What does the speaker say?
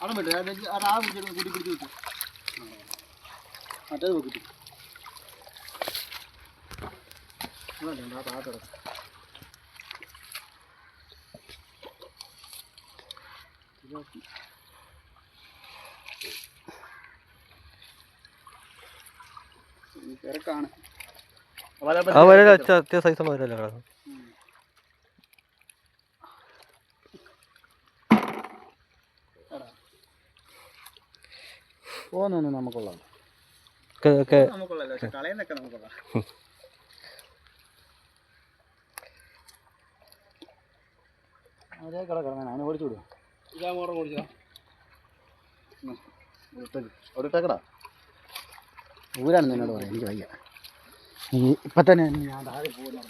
അവിടെ അത് ആ പിടിച്ചു കൂട്ടി പിടിച്ച് വെച്ചു മറ്റേത് നോക്കിട്ടു ആ താഴെ തിരക്കാണ്. ആ സൈസ് അത്യാവശ്യ സൈസുള്ള എന്നോട് കിടക്കുന്നത് പോന്നു ഒക്കെ- ഒക്കെ നമുക്കുള്ളല്ലോ പക്ഷെ കളയുന്നൊക്കെ നമുക്കുള്ള. അതേ കട കിടക്കാൻ അവനെ ഓടിച്ചു വിടും ഇതാ മോറം ഓടിച്ചാ. അവിടെ ഇട്ടേക്കടാ ഊരാണ് നിന്നോട് പറയാം. എനിക്ക് വയ്യ. ഇപ്പൊ ഇപ്പം തന്നെ ഞാൻ താഴെ പോകുന്നു